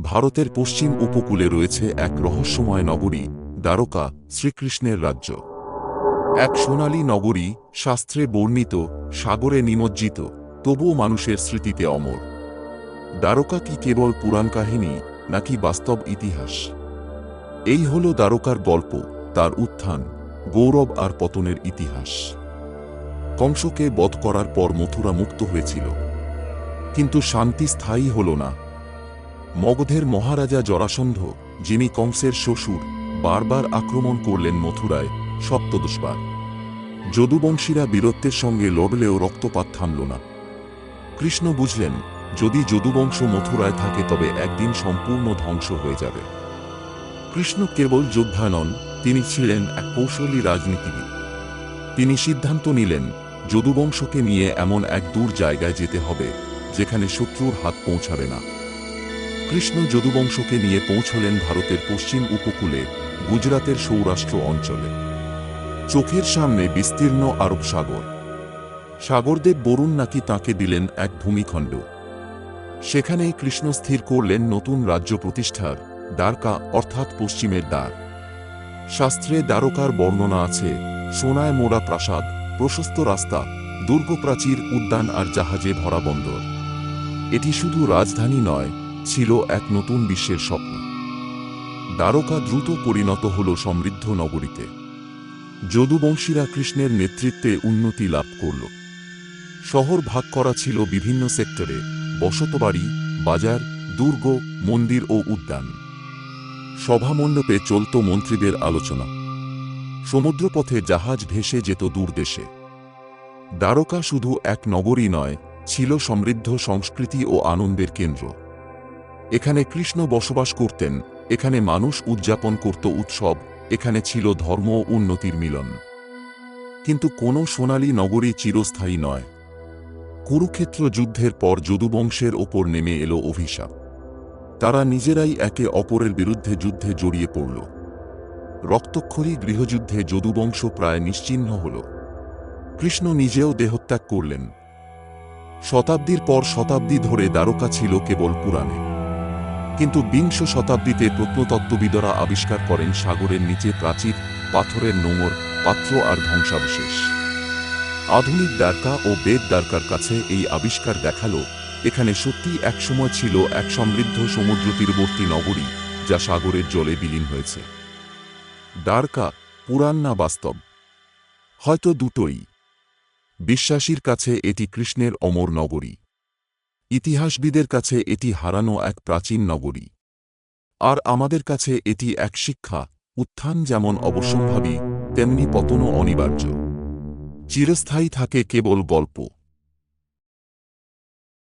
ভারতের পশ্চিম উপকূলে রয়েছে এক রহস্যময় নগরী, দ্বারকা শ্রীকৃষ্ণের রাজ্য। এক সোনালী নগরী শাস্ত্রে বর্ণিত, সাগরে নিমজ্জিত, তবুও মানুষের স্মৃতিতে অমর। দ্বারকা কি কেবল পুরাণ কাহিনী, নাকি বাস্তব ইতিহাস? এই হল দ্বারকার গল্প, তার উত্থান, গৌরব আর পতনের ইতিহাস। কংসকে বধ করার পর মথুরা মুক্ত হয়েছিল। কিন্তু শান্তি স্থায়ী হল না। মগধের মহারাজা জরাসন্ধ, যিনি কংসের শ্বশুর, বারবার আক্রমণ করলেন মথুরায়, সপ্তদশবার। যদুবংশীরা বীরত্বের সঙ্গে লড়লেও রক্তপাত থামল না। কৃষ্ণ বুঝলেন, যদি যদুবংশ মথুরায় থাকে তবে একদিন সম্পূর্ণ ধ্বংস হয়ে যাবে। কৃষ্ণ কেবল যোদ্ধা নন, তিনি ছিলেন এক কৌশলী রাজনীতিবিদ। তিনি সিদ্ধান্ত নিলেন, যদুবংশকে নিয়ে এমন এক দূর জায়গায় যেতে হবে, যেখানে শত্রুর হাত পৌঁছাবে না। কৃষ্ণ যদুবংশকে নিয়ে পৌঁছলেন ভারতের পশ্চিম উপকূলে, গুজরাতের সৌরাষ্ট্র অঞ্চলে। চোখের সামনে বিস্তীর্ণ আরব সাগর। সাগরদেব বরুণ নাকি তাকে দিলেন এক ভূমিখণ্ড। সেখানেই কৃষ্ণ স্থির করলেন নতুন রাজ্য প্রতিষ্ঠার, দ্বারকা অর্থাৎ পশ্চিমের দ্বার। শাস্ত্রে দ্বারকার বর্ণনা আছে, সোনায় মোড়া প্রাসাদ, প্রশস্ত রাস্তা, দুর্গপ্রাচীর উদ্যান আর জাহাজে ভরা বন্দর। এটি শুধু রাজধানী নয় ছিল এক নতুন বিশ্বের স্বপ্ন। দ্বারকা দ্রুত পরিণত হল সমৃদ্ধ নগরীতে। যদুবংশীরা কৃষ্ণের নেতৃত্বে উন্নতি লাভ করল। শহর ভাগ করা ছিল বিভিন্ন সেক্টরে, বসতবাড়ি, বাজার, দুর্গ, মন্দির ও উদ্যান। সভামণ্ডপে চলত মন্ত্রীদের আলোচনা। সমুদ্রপথে জাহাজ ভেসে যেত দূর দেশে। দ্বারকা শুধু এক নগরী নয়, ছিল সমৃদ্ধ সংস্কৃতি ও আনন্দের কেন্দ্র। এখানে কৃষ্ণ বসবাস করতেন, এখানে মানুষ উদযাপন করত উৎসব, এখানে ছিল ধর্ম ও উন্নতির মিলন। কিন্তু কোনো সোনালী নগরী চিরস্থায়ী নয়। কুরুক্ষেত্র যুদ্ধের পর যদুবংশের ওপর নেমে এলো অভিশাপ। তারা নিজেরাই একে অপরের বিরুদ্ধে যুদ্ধে জড়িয়ে পড়ল। রক্তক্ষরী গৃহযুদ্ধে যদুবংশ প্রায় নিশ্চিহ্ন হল। কৃষ্ণ নিজেও দেহত্যাগ করলেন। শতাব্দীর পর শতাব্দী ধরে দ্বারকা ছিল কেবল পুরাণে। কিন্তু বিংশ শতাব্দীতে প্রত্নতত্ত্ববিদরা আবিষ্কার করেন সাগরের নিচে প্রাচীর, পাথরের নোঙর, পাত্র আর ধ্বংসাবশেষ। আধুনিক দ্বারকা ও বেদ দ্বারকার কাছে এই আবিষ্কার দেখাল, এখানে সত্যি একসময় ছিল এক সমৃদ্ধ সমুদ্র তীরবর্তী নগরী, যা সাগরের জলে বিলীন হয়েছে। দ্বারকা, পুরাণ না বাস্তব? হয়তো দুটোই। বিশ্বাসীর কাছে এটি কৃষ্ণের অমর নগরী। ইতিহাসবিদের কাছে এটি হারানো এক প্রাচীন নগরী। আর আমাদের কাছে এটি এক শিক্ষা, উত্থান যেমন অবশ্যম্ভাবী, তেমনি পতনও অনিবার্য। চিরস্থায়ী থাকে কেবল গল্প।